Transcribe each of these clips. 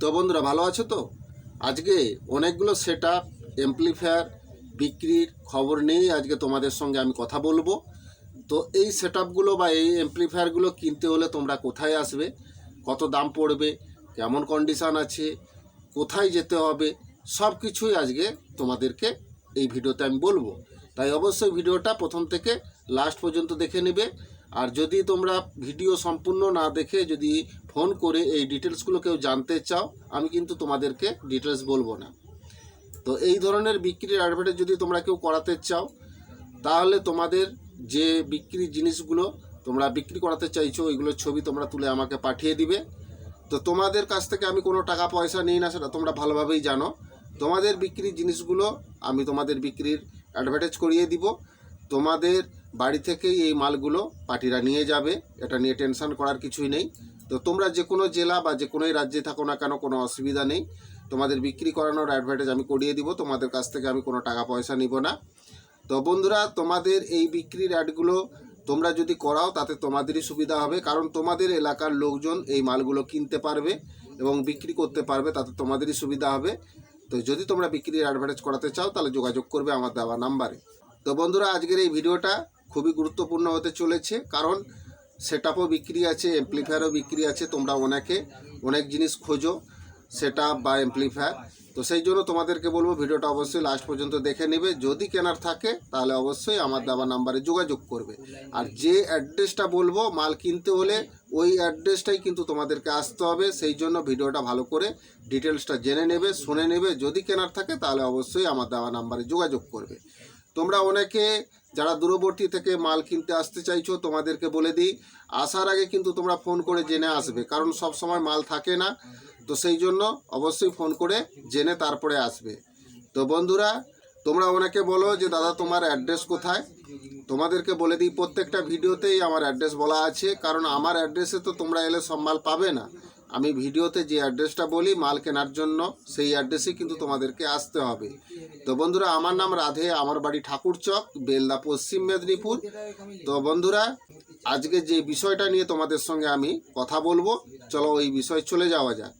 তো বন্ধুরা, ভালো আছো তো? আজকে অনেকগুলো সেট আপ এমপ্লিফায়ার বিক্রির খবর নিয়েই আজকে তোমাদের সঙ্গে আমি কথা বলব। তো এই সেট আপগুলো বা এই এমপ্লিফায়ারগুলো কিনতে হলে তোমরা কোথায় আসবে, কত দাম পড়বে, কেমন কন্ডিশান আছে, কোথায় যেতে হবে সব কিছুই আজকে তোমাদেরকে এই ভিডিওতে আমি বলব। তাই অবশ্যই ভিডিওটা প্রথম থেকে লাস্ট পর্যন্ত দেখে নেবে। আর যদি তোমরা ভিডিও সম্পূর্ণ না দেখে যদি ফোন করে এই ডিটেলসগুলো কেউ জানতে চাও, আমি কিন্তু তোমাদেরকে ডিটেলস বলব না। তো এই ধরনের বিক্রির অ্যাডভার্টাইজ যদি তোমরা কেউ করাতে চাও, তাহলে তোমাদের যে বিক্রির জিনিসগুলো তোমরা বিক্রি করাতে চাইছো, ওইগুলোর ছবি তোমরা তুলে আমাকে পাঠিয়ে দিবে। তো তোমাদের কাছ থেকে আমি কোনো টাকা পয়সা নিই না, সেটা তোমরা ভালোভাবেই জানো। তোমাদের বিক্রির জিনিসগুলো আমি তোমাদের বিক্রির অ্যাডভার্টাইজ করিয়ে দিব। তোমাদের বাড়ি থেকেই এই মালগুলো পার্টিরা নিয়ে যাবে। এটা নিয়ে টেনশন করার কিছুই নেই। তো তোমরা যে কোনো জেলা বা যে কোনোই রাজ্যে থাকো না কেন, কোনো অসুবিধা নেই। তোমাদের বিক্রি করানোর অ্যাডভার্টাইজ আমি করিয়ে দিব। তোমাদের কাছ থেকে আমি কোনো টাকা পয়সা নিব না। তো বন্ধুরা, তোমাদের এই বিক্রির অ্যাডগুলো তোমরা যদি করাও, তাতে তোমাদেরই সুবিধা হবে। কারণ তোমাদের এলাকার লোকজন এই মালগুলো কিনতে পারবে এবং বিক্রি করতে পারবে, তাতে তোমাদেরই সুবিধা হবে। তো যদি তোমরা বিক্রির অ্যাডভার্টাইজ করাতে চাও, তাহলে যোগাযোগ করবে আমার দেওয়া নাম্বারে। তো বন্ধুরা, আজকের এই ভিডিওটা খুবই গুরুত্বপূর্ণ হতে চলেছে, কারণ সেট বিক্রি আছে এমপ্লিফায়ারও বিক্রি আছে, তোমরা অনেকে অনেক জিনিস খোঁজো সেট বা এমপ্লিফায়ার তো সেই জন্য তোমাদেরকে বলব, ভিডিওটা অবশ্যই লাস্ট পর্যন্ত দেখে নেবে। যদি কেনার থাকে, তাহলে অবশ্যই আমার দেওয়া নাম্বারে যোগাযোগ করবে। আর যে অ্যাড্রেসটা বলব, মাল কিনতে হলে ওই অ্যাড্রেসটাই কিন্তু তোমাদেরকে আসতে হবে। সেই জন্য ভিডিওটা ভালো করে ডিটেলসটা জেনে নেবে, শুনে নেবে। যদি কেনার থাকে, তাহলে অবশ্যই আমার দেওয়া নাম্বারে যোগাযোগ করবে। তোমরা অনেকে যারা দূরবর্তী থেকে মাল কিনতে আসতে চাইছো, তোমাদেরকে বলে দিই, আসার আগে কিন্তু তোমরা ফোন করে জেনে আসবে, কারণ সব সময় মাল থাকে না। তো সেই জন্য অবশ্যই ফোন করে জেনে তারপরে আসবে। তো বন্ধুরা, তোমরা ওনাকে বলো যে, দাদা, তোমার অ্যাড্রেস কোথায়? তোমাদেরকে বলে দিই, প্রত্যেকটা ভিডিওতেই আমার অ্যাড্রেস বলা আছে, কারণ আমার অ্যাড্রেসে তো তোমরা এলে সব মাল পাবে না। আমি ভিডিওতে যে অ্যাড্রেসটা বলি মাল কেনার জন্য, সেই অ্যাড্রেসেই কিন্তু তোমাদেরকে আসতে হবে। তো বন্ধুরা, আমার নাম রাধে, আমার বাড়ি ঠাকুরচক বেলদা, পশ্চিম মেদিনীপুর। তো বন্ধুরা, আজকে যে বিষয়টা নিয়ে তোমাদের সঙ্গে আমি কথা বলব, চলো ওই বিষয় চলে যাওয়া যাক।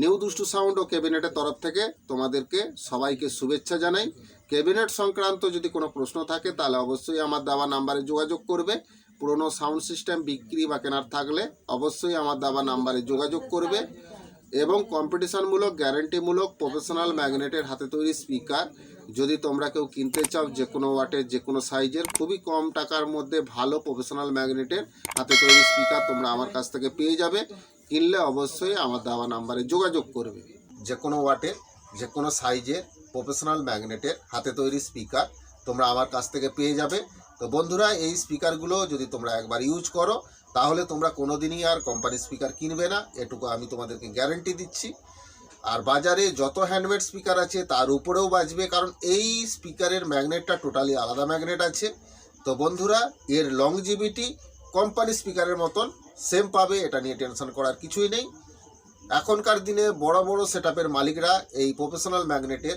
নিউ দুষ্টু সাউন্ড ও ক্যাবিনেটের তরফ থেকে তোমাদেরকে সবাইকে শুভেচ্ছা জানাই। ক্যাবিনেট সংক্রান্ত যদি কোনো প্রশ্ন থাকে, তাহলে অবশ্যই আমার দেওয়া নাম্বারে যোগাযোগ করবে। পুরনো সাউন্ড সিস্টেম, বিক্রি বা কেনার থাকলে অবশ্যই আমার দেওয়া নাম্বারে যোগাযোগ করবে এবং কম্পিটিশনমূলক, গ্যারেন্টিমূলক, প্রফেশনাল ম্যাগনেটের হাতে তৈরি স্পিকার। যদি তোমরা কেউ কিনতে চাও যে কোনো ওয়াটের যে কোনো সাইজের, খুবই কম টাকার মধ্যে ভালো প্রফেশনাল ম্যাগনেটের হাতে তৈরি স্পিকার তোমরা আমার কাছ থেকে পেয়ে যাবে। কিনলে অবশ্যই আমার দেওয়া নাম্বারে যোগাযোগ করবে। যে কোনো ওয়াটের যে কোনো সাইজের প্রফেশনাল ম্যাগনেটের হাতে তৈরি স্পিকার তোমরা আমার কাছ থেকে পেয়ে যাবে। তো বন্ধুরা, এই স্পিকারগুলো যদি তোমরা একবার ইউজ করো, তাহলে তোমরা কোনো দিনই আর কোম্পানি স্পিকার কিনবে না। এটুকু আমি তোমাদেরকে গ্যারেন্টি দিচ্ছি। আর বাজারে যত হ্যান্ডমেড স্পিকার আছে, তার উপরেও বাজবে, কারণ এই স্পিকারের ম্যাগনেটটা টোটালি আলাদা ম্যাগনেট আছে। তো বন্ধুরা, এর লংজিভিটি কোম্পানি স্পিকারের মতন সেম পাবে, এটা নিয়ে টেনশন করার কিছুই নেই। এখনকার দিনে বড় বড় সেট মালিকরা এই প্রফেশনাল ম্যাগনেটের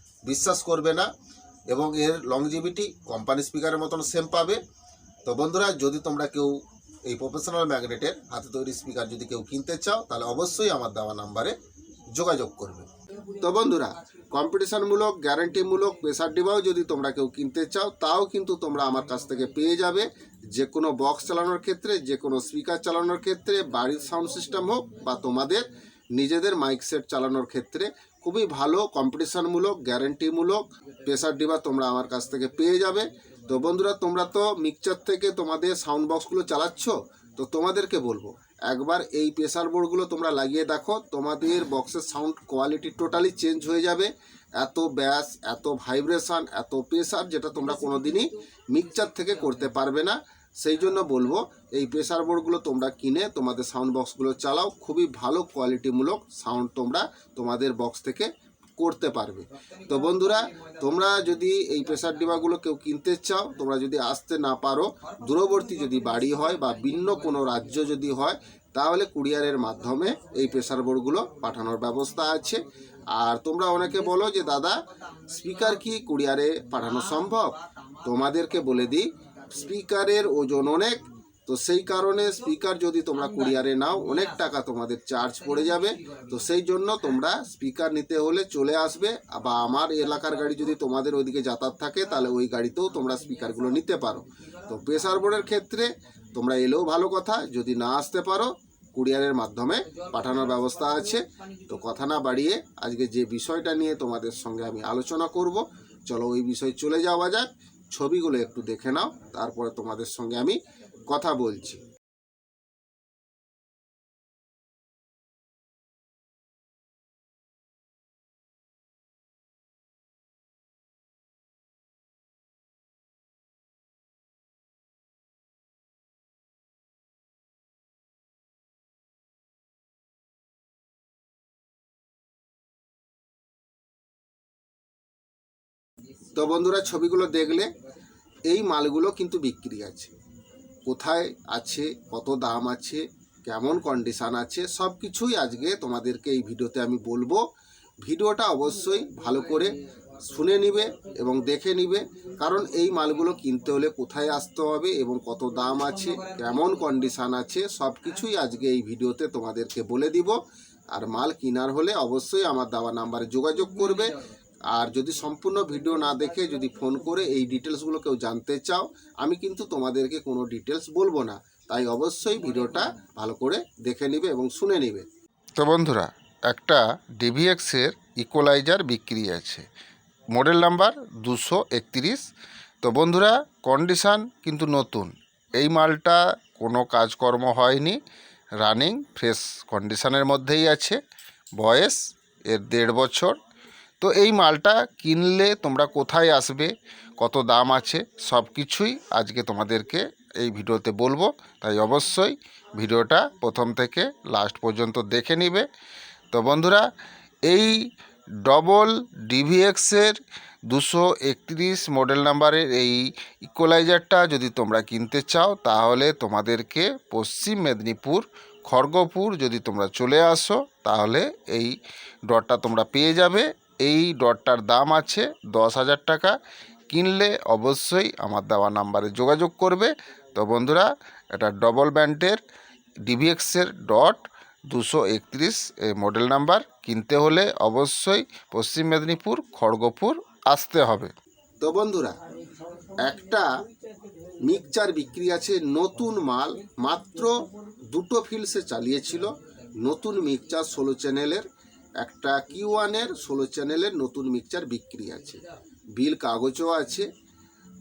বিশ্বাস করবে না এবং এর লংজিভিটি কোম্পানি স্পিকারের মতন সেম পাবে। তো বন্ধুরা, যদি তোমরা কেউ এই প্রফেশনাল ম্যাগনেটের হাতে তৈরি স্পিকার যদি কেউ কিনতে চাও, তাহলে অবশ্যই আমার দেওয়া নাম্বারে যোগাযোগ করবে। তো বন্ধুরা কম্পিটিশনমূলক গ্যারান্টিমূলক প্রেসার ডিবাও যদি তোমরা কেউ কিনতে চাও, তাও কিন্তু তোমরা আমার কাছ থেকে পেয়ে যাবে। যে কোনো বক্স চালানোর ক্ষেত্রে যে কোনো স্পিকার চালানোর ক্ষেত্রে, বাড়ির সাউন্ড সিস্টেম হোক বা তোমাদের নিজেদের মাইক সেট চালানোর ক্ষেত্রে খুবই ভালো কম্পিটিশনমূলক গ্যারেন্টিমূলক প্রেসার ডিবা তোমরা আমার কাছ থেকে পেয়ে যাবে। তো বন্ধুরা, তোমরা তো মিক্সচার থেকে তোমাদের সাউন্ড বক্সগুলো চালাচ্ছ, তো তোমাদেরকে বলব, একবার এই প্রেসার বোর্ডগুলো তোমরা লাগিয়ে দেখো, তোমাদের বক্সের সাউন্ড কোয়ালিটি টোটালি চেঞ্জ হয়ে যাবে। এত ব্যাস এত ভাইব্রেশন এত প্রেসার যেটা তোমরা কোনো দিনই মিক্সচার থেকে করতে পারবে না। সেই জন্য বলব, এই প্রেসার বোর্ডগুলো তোমরা কিনে তোমাদের সাউন্ড বক্সগুলো চালাও, খুবই ভালো কোয়ালিটিমূলক সাউন্ড তোমরা তোমাদের বক্স থেকে করতে পারবে। তো বন্ধুরা, তোমরা যদি এই প্রেসার ডিবাগুলো কেউ কিনতে চাও, তোমরা যদি আসতে না পারো, দূরবর্তী যদি বাড়ি হয় বা ভিন্ন কোনো রাজ্য যদি হয়, তাহলে কুরিয়ারের মাধ্যমে এই প্রেসার বোর্ডগুলো পাঠানোর ব্যবস্থা আছে। আর তোমরা অনেকে বলো যে, দাদা স্পিকার কি কুরিয়ারে পাঠানো সম্ভব? তোমাদেরকে বলে দিই স্পিকারের ওজন অনেক তো সেই কারণে স্পিকার যদি তোমরা কুরিয়ারে নাও অনেক টাকা তোমাদের চার্জ পড়ে যাবে। তো সেই জন্য তোমরা স্পিকার নিতে হলে চলে আসবে বা আমার এলাকার গাড়ি যদি তোমাদের ওইদিকে যাতায়াত থাকে তাহলে ওই গাড়িতেও তোমরা স্পিকারগুলো নিতে পারো। তো প্রেসার বোর্ডের ক্ষেত্রে তোমরা এলেও ভালো কথা যদি না আসতে পারো কুরিয়ারের মাধ্যমে পাঠানোর ব্যবস্থা আছে। তো কথা না বাড়িয়ে আজকে যে বিষয়টা নিয়ে তোমাদের সঙ্গে আমি আলোচনা করব চলো ওই বিষয়ে চলে যাওয়া যাক। ছবিগুলো একটু দেখে নাও তারপরে তোমাদের সঙ্গে আমি কথা বলছি। তো বন্ধুরা, ছবিগুলো দেখলে এই মালগুলো কিন্তু বিক্রি আছে। কোথায় আছে, কত দাম আছে, কেমন কন্ডিশান আছে, সব কিছুই আজকে তোমাদেরকে এই ভিডিওতে আমি বলব। ভিডিওটা অবশ্যই ভালো করে শুনে নিবে এবং দেখে নিবে, কারণ এই মালগুলো কিনতে হলে কোথায় আসতে হবে এবং কত দাম আছে, কেমন কন্ডিশান আছে, সব কিছুই আজকে এই ভিডিওতে তোমাদেরকে বলে দিব। আর মাল কেনার হলে অবশ্যই আমার দেওয়া নাম্বারে যোগাযোগ করবে। আর যদি সম্পূর্ণ ভিডিও না দেখে যদি ফোন করে এই ডিটেলসগুলো কেউ জানতে চাও, আমি কিন্তু তোমাদেরকে কোনো ডিটেলস বলব না। তাই অবশ্যই ভিডিওটা ভালো করে দেখে নিবে এবং শুনে নিবে। তো বন্ধুরা, একটা ডিভিএক্সের ইকোলাইজার বিক্রি আছে। মডেল নাম্বার দুশো তো বন্ধুরা কন্ডিশান কিন্তু নতুন। এই মালটা কোনো কাজকর্ম হয়নি। রানিং ফ্রেশ কন্ডিশানের মধ্যেই আছে। বয়স, এর দেড় বছর। তো এই মালটা কিনলে তোমরা কোথায় আসবে, কত দাম আছে, সব কিছুই আজকে তোমাদেরকে এই ভিডিওতে বলব। তাই অবশ্যই ভিডিওটা প্রথম থেকে লাস্ট পর্যন্ত দেখে নিবে। তো বন্ধুরা, এই ডবল ডিভিএক্সের দুশো একত্রিশ মডেল নাম্বারের এই ইকোলাইজারটা যদি তোমরা কিনতে চাও, তাহলে তোমাদেরকে পশ্চিম মেদিনীপুর, খড়গপুর যদি তোমরা চলে আসো, তাহলে এই ডটটা তোমরা পেয়ে যাবে। এই ডটটার দাম আছে দশ হাজার টাকা। কিনলে অবশ্যই আমার দেওয়া নাম্বারে যোগাযোগ করবে। তো বন্ধুরা, এটা ডবল ব্যান্ডের ডিভিএক্সের ডট দুশো একত্রিশ মডেল নাম্বার কিনতে হলে অবশ্যই পশ্চিম মেদিনীপুর, খড়গপুর আসতে হবে। তো বন্ধুরা, একটা মিক্সচার বিক্রি আছে, নতুন মাল। মাত্র দুটো ফিল্ডসে চালিয়েছিল। নতুন মিক্সচার ষোলো চ্যানেলের একটা কিউ ওয়ানের ষোলো চ্যানেলের নতুন মিক্সচার বিক্রি আছে। বিল কাগজও আছে।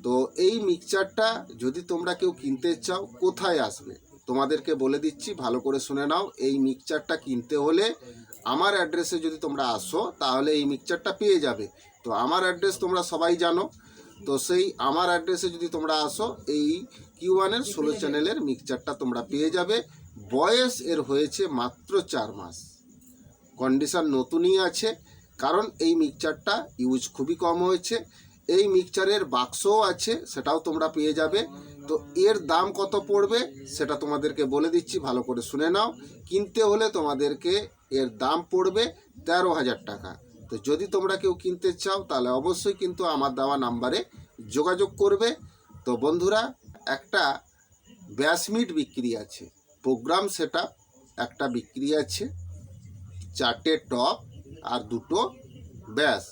তো এই মিক্সচারটা যদি তোমরা কেউ কিনতে চাও, কোথায় আসবে? তোমাদেরকে বলে দিচ্ছি, ভালো করে শুনে নাও। এই মিক্সচারটা কিনতে হলে আমার অ্যাড্রেসে যদি তোমরা আসো, তাহলে এই মিক্সচারটা পেয়ে যাবে। তো আমার অ্যাড্রেস তোমরা সবাই জানো। তো সেই আমার অ্যাড্রেসে যদি তোমরা আসো, এই কিউ ওয়ানের ষোলো চ্যানেলের মিক্সচারটা তোমরা পেয়ে যাবে। বয়স এর হয়েছে মাত্র চার মাস। কন্ডিশন নতুনই আছে, কারণ এই মিক্সচারটা ইউজ খুবই কম হয়েছে। এই মিক্সচারের বাক্সও আছে, সেটাও তোমরা পেয়ে যাবে। তো এর দাম কত পড়বে, সেটা তোমাদেরকে বলে দিচ্ছি, ভালো করে শুনে নাও। কিনতে হলে তোমাদেরকে এর দাম পড়বে তেরো হাজার টাকা। তো যদি তোমরা কেউ কিনতে চাও, তাহলে অবশ্যই কিন্তু আমার দেওয়া নাম্বারে যোগাযোগ করবে। তো বন্ধুরা, একটা ব্যাসমিট বিক্রি আছে। প্রোগ্রাম সেট একটা বিক্রি আছে। চারটে টপ আর দুটো ব্যাস।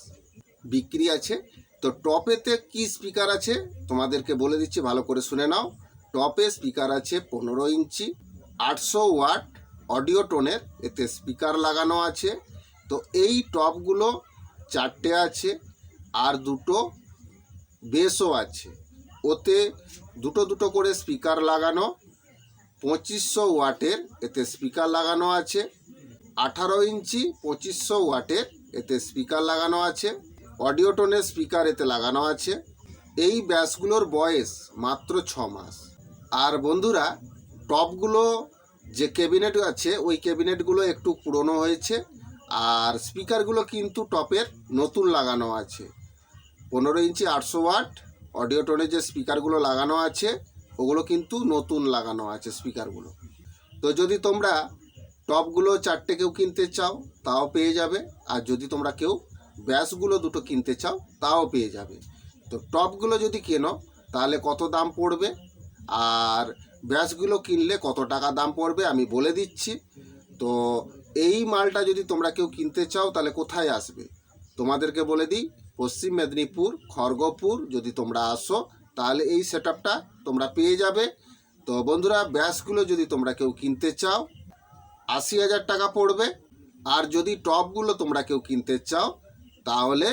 বিক্রি আছে। তো টপেতে কি স্পিকার আছে তোমাদেরকে বলে দিচ্ছি, ভালো করে শুনে নাও। টপে স্পিকার আছে পনেরো ইঞ্চি, আটশো ওয়াট অডিও টোনের এতে স্পিকার লাগানো আছে। তো এই টপগুলো চারটে আছে আর দুটো বেসও আছে। ওতে দুটো দুটো করে স্পিকার লাগানো, পঁচিশশো ওয়াটের এতে স্পিকার লাগানো আছে। আঠারো ইঞ্চি পঁচিশশো ওয়াটের এতে স্পিকার লাগানো আছে, অডিও টোনের স্পিকার এতে লাগানো আছে। এই ব্যাসগুলোর বয়স মাত্র ছ মাস। আর বন্ধুরা, টপগুলো যে ক্যাবিনেট আছে, ওই ক্যাবিনেটগুলো একটু পুরনো হয়েছে আর স্পিকারগুলো কিন্তু টপের নতুন লাগানো আছে। পনেরো ইঞ্চি আটশো ওয়াট, অডিও টোনের যে স্পিকারগুলো লাগানো আছে, ওগুলো কিন্তু নতুন লাগানো আছে স্পিকারগুলো। তো যদি তোমরা টপগুলো চারটে কেউ কিনতে চাও, তাও পেয়ে যাবে। আর যদি তোমরা কেউ ব্যাসগুলো দুটো কিনতে চাও, তাও পেয়ে যাবে। তো টপগুলো যদি কেনো, তাহলে কত দাম পড়বে? আর ব্যাসগুলো কিনলে কত টাকা দাম পড়বে, আমি বলে দিচ্ছি। তো এই মালটা যদি তোমরা কেউ কিনতে চাও, তাহলে কোথায় আসবে? তোমাদেরকে বলে দিই, পশ্চিম মেদিনীপুর, খড়গপুর, যদি তোমরা আসো, তাহলে এই সেট তোমরা পেয়ে যাবে। তো বন্ধুরা, ব্যাসগুলো যদি তোমরা কেউ কিনতে চাও আশি হাজার টাকা পড়বে। আর যদি টপগুলো তোমরা কেউ কিনতে চাও, তাহলে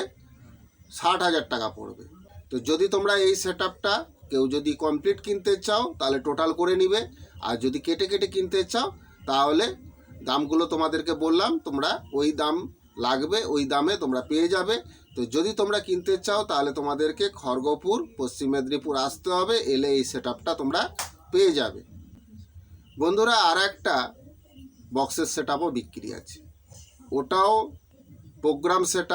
ষাট হাজার টাকা পড়বে। তো যদি তোমরা এই সেট আপটা কেউ যদি কমপ্লিট কিনতে চাও, তাহলে টোটাল করে নিবে। আর যদি কেটে কেটে কিনতে চাও, তাহলে দামগুলো তোমাদেরকে বললাম, তোমরা ওই দাম লাগবে, ওই দামে তোমরা পেয়ে যাবে। তো যদি তোমরা কিনতে চাও, তাহলে তোমাদেরকে খড়গপুর, পশ্চিম মেদিনীপুর আসতে হবে, এলে এই সেট তোমরা পেয়ে যাবে। বন্ধুরা আর একটা বক্সের সেট বিক্রি আছে। ওটাও প্রোগ্রাম সেট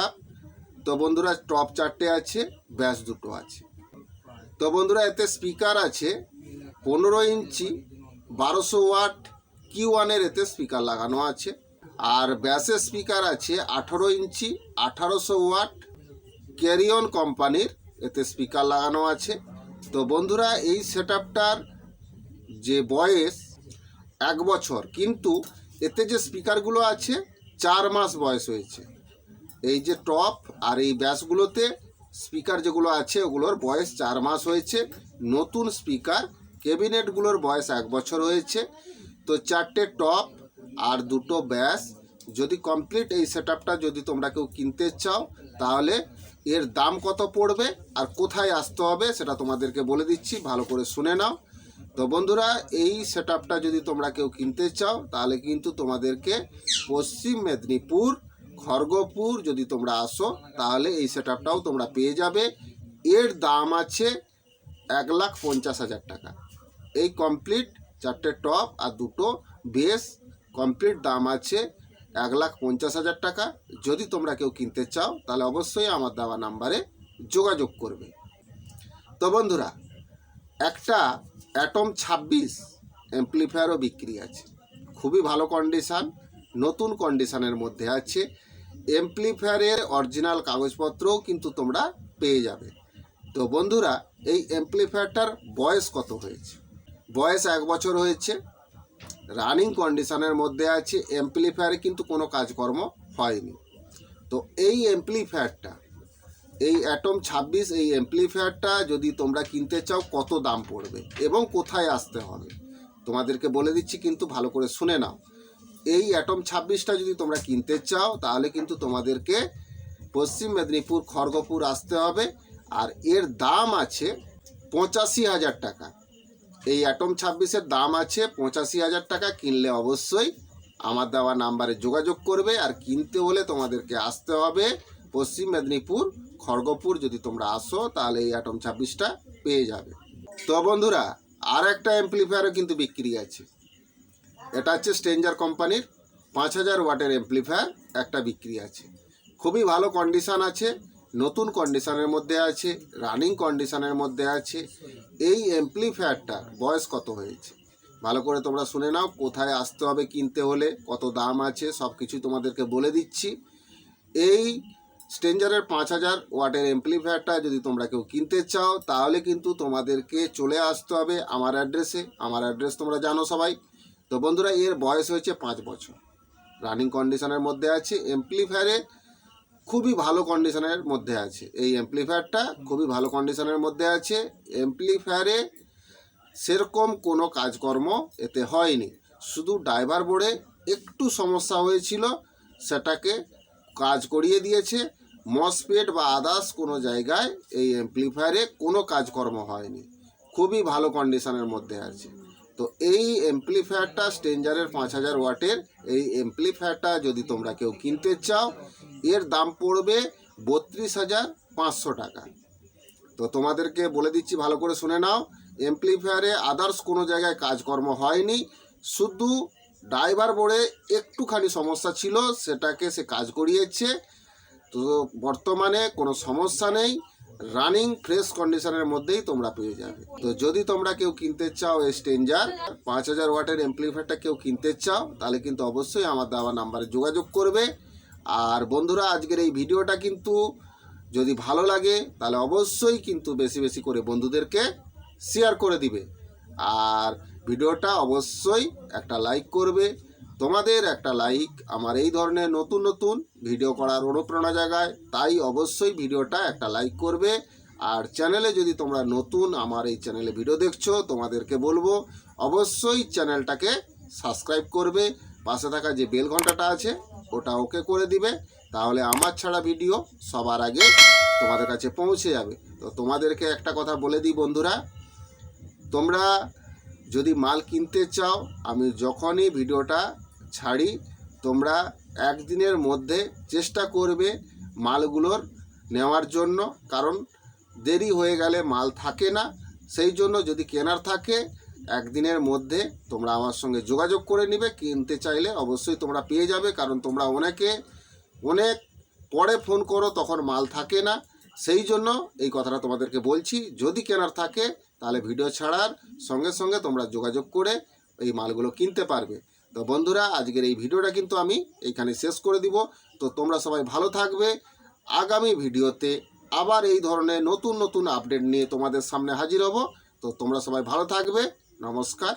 তো বন্ধুরা টপ চারটে আছে, ব্যাস দুটো আছে। তো বন্ধুরা, এতে স্পিকার আছে, পনেরো ইঞ্চি, বারোশো ওয়াট কিউ ওয়ানের এতে স্পিকার লাগানো আছে। আর ব্যাসের স্পিকার আছে, আঠারো ইঞ্চি, আঠারোশো ওয়াট ক্যারিয়ন কোম্পানির এতে স্পিকার লাগানো আছে। তো বন্ধুরা, এই সেট যে বয়স, এক বছর। কিন্তু এতে যে স্পিকারগুলো আছে, চার মাস বয়স হয়েছে। এই যে টপ আর এই ব্যাসগুলোতে স্পিকার যেগুলো আছে, ওগুলোর বয়স চার মাস হয়েছে। নতুন স্পিকার ক্যাবিনেটগুলোর বয়স এক বছর হয়েছে। তো চারটে টপ আর দুটো ব্যাস যদি কমপ্লিট এই সেট যদি তোমরা কেউ কিনতে চাও, তাহলে এর দাম কত পড়বে আর কোথায় আসতে হবে, সেটা তোমাদেরকে বলে দিচ্ছি। ভালো করে শুনে নাও। তো বন্ধুরা, এই সেট যদি তোমরা কেউ কিনতে চাও, তাহলে কিন্তু তোমাদেরকে পশ্চিম মেদিনীপুর, খড়গপুর যদি তোমরা আসো, তাহলে এই সেট তোমরা পেয়ে যাবে। এর দাম আছে এক লাখ পঞ্চাশ হাজার টাকা। এই কমপ্লিট চারটে টপ আর দুটো বেস, কমপ্লিট দাম আছে এক লাখ পঞ্চাশ হাজার টাকা। যদি তোমরা কেউ কিনতে চাও, তাহলে অবশ্যই আমার দেওয়া নাম্বারে যোগাযোগ করবে। তো বন্ধুরা, একটা অ্যাটম ছাব্বিশ অ্যাম্প্লিফায়ারও বিক্রি আছে। খুবই ভালো কন্ডিশান নতুন কন্ডিশানের মধ্যে আছে। অ্যাম্প্লিফায়ারের অরিজিনাল কাগজপত্রও কিন্তু তোমরা পেয়ে যাবে। তো বন্ধুরা, এই অ্যাম্প্লিফায়ারটার বয়স কত হয়েছে? বয়স এক বছর হয়েছে। রানিং কন্ডিশানের মধ্যে আছে। অ্যাম্প্লিফায়ারে কিন্তু কোনো কাজকর্ম হয়নি। তো এই অ্যাম্প্লিফায়ারটা এই অ্যাটম ছাব্বিশ, এই অ্যাম্প্লিফায়ারটা যদি তোমরা কিনতে চাও, কত দাম পড়বে এবং কোথায় আসতে হবে? তোমাদেরকে বলে দিচ্ছি, কিন্তু ভালো করে শুনে নাও। এই অ্যাটম ছাব্বিশটা যদি তোমরা কিনতে চাও, তাহলে কিন্তু তোমাদেরকে পশ্চিম মেদিনীপুর, খড়গপুর আসতে হবে। আর এর দাম আছে পঁচাশি হাজার টাকা। এই অ্যাটম ছাব্বিশের দাম আছে পঁচাশি হাজার টাকা। কিনলে অবশ্যই আমার দেওয়া নাম্বারে যোগাযোগ করবে। আর কিনতে হলে তোমাদেরকে আসতে হবে পশ্চিম মেদিনীপুর, খড়গপুর যদি তোমরা আসো, তাহলে এই অ্যাটম ছাব্বিশটা পেয়ে যাবে। তো বন্ধুরা আর একটা অ্যাম্প্লিফায়ারও কিন্তু বিক্রি আছে। এটা হচ্ছে স্ট্রেঞ্জার কোম্পানির পাঁচ হাজার ওয়াটের অ্যাম্প্লিফায়ার একটা বিক্রি আছে। খুবই ভালো কন্ডিশান আছে, নতুন কন্ডিশনের মধ্যে আছে রানিং কন্ডিশনের মধ্যে আছে। এই অ্যাম্প্লিফায়ারটার বয়স কত হয়েছে? ভালো করে তোমরা শুনে নাও, কোথায় আসতে হবে, কিনতে হলে, কত দাম আছে সব কিছু তোমাদেরকে বলে দিচ্ছি। এই স্টেঞ্জারের পাঁচ হাজার ওয়াটের অ্যাম্প্লিফায়ারটা যদি তোমরা কেউ কিনতে চাও, তাহলে কিন্তু তোমাদেরকে চলে আসতে হবে আমার অ্যাড্রেসে আমার অ্যাড্রেস তোমরা জানো সবাই। তো বন্ধুরা, এর বয়স হয়েছে পাঁচ বছর। রানিং কন্ডিশনের মধ্যে আছে অ্যাম্প্লিফায়ারে খুবই ভালো কন্ডিশনের মধ্যে আছে। এই অ্যাম্প্লিফায়ারটা খুবই ভালো কন্ডিশনের মধ্যে আছে। অ্যাম্প্লিফায়ারে সেরকম কোনো কাজকর্ম এতে হয়নি। শুধু ড্রাইভার বোর্ডে একটু সমস্যা হয়েছিল, সেটাকে কাজ করিয়ে দিয়েছে। মসপেট বা আদার্স কোনো জায়গায় এই অ্যাম্প্লিফায়ারে কোনো কাজকর্ম হয়নি। খুবই ভালো কন্ডিশনের মধ্যে আছে। তো এই অ্যাম্প্লিফায়ারটা স্টেঞ্জারের পাঁচ হাজার ওয়াটের, এই অ্যাম্প্লিফায়ারটা যদি তোমরা কেউ কিনতে চাও, এর দাম পড়বে বত্রিশ হাজার পাঁচশো টাকা। তো তোমাদেরকে বলে দিচ্ছি, ভালো করে শুনে নাও। এমপ্লিফায়ারে আদার্স কোনো জায়গায় কাজকর্ম হয়নি, শুধু ড্রাইভার বোর্ডে একটুখানি সমস্যা ছিল, সেটাকে সে কাজ করিয়েছে। তো বর্তমানে কোনো সমস্যা নেই। রানিং ফ্রেশ কন্ডিশনের মধ্যেই তোমরা পেয়ে যাবে। তো যদি তোমরা কেউ কিনতে চাও এই স্টেঞ্জার পাঁচ হাজার ওয়াটের এমপ্লিফায়ারটা কেউ কিনতে চাও, তাহলে কিন্তু অবশ্যই আমার দেওয়া নাম্বারে যোগাযোগ করবে। আর বন্ধুরা, আজকের এই ভিডিওটা কিন্তু যদি ভালো লাগে, তাহলে অবশ্যই কিন্তু বেশি বেশি করে বন্ধুদেরকে শেয়ার করে দিবে। আর ভিডিওটা অবশ্যই একটা লাইক করবে। তোমাদের একটা লাইক আমার এই ধরনের নতুন নতুন ভিডিও করার অনুপ্রেরণা জাগায়। তাই অবশ্যই ভিডিওটা একটা লাইক করবে। আর চ্যানেলে যদি তোমরা নতুন আমার এই চ্যানেলে ভিডিও দেখছ, তোমাদেরকে বলব, অবশ্যই চ্যানেলটাকে সাবস্ক্রাইব করবে। পাশে থাকা যে বেল ঘন্টাটা আছে, ওটা ওকে করে দিবে। তাহলে আমার ছাড়া ভিডিও সবার আগে তোমাদের কাছে পৌঁছে যাবে। তো তোমাদেরকে একটা কথা বলে দিই বন্ধুরা, তোমরা যদি মাল কিনতে চাও, আমি যখনই ভিডিওটা ছাড়ি, তোমরা একদিনের মধ্যে চেষ্টা করবে মালগুলোর নেওয়ার জন্য, কারণ দেরি হয়ে গেলে মাল থাকে না। সেই জন্য যদি কেনার থাকে, একদিনের মধ্যে তোমরা আমার সঙ্গে যোগাযোগ করে নিবে। কিনতে চাইলে অবশ্যই তোমরা পেয়ে যাবে, কারণ তোমরা অনেকে, অনেক পরে ফোন করো তখন মাল থাকে না। সেই জন্য এই কথাটা তোমাদেরকে বলছি, যদি কেনার থাকে, তাহলে ভিডিও ছাড়ার সঙ্গে সঙ্গে তোমরা যোগাযোগ করে এই মালগুলো কিনতে পারবে। তো বন্ধুরা, আজকের এই ভিডিওটা কিন্তু আমি এইখানে শেষ করে দিব। তো তোমরা সবাই ভালো থাকবে। আগামী ভিডিওতে আবার এই ধরনের নতুন নতুন আপডেট নিয়ে তোমাদের সামনে হাজির হব। তো তোমরা সবাই ভালো থাকবে। নমস্কার।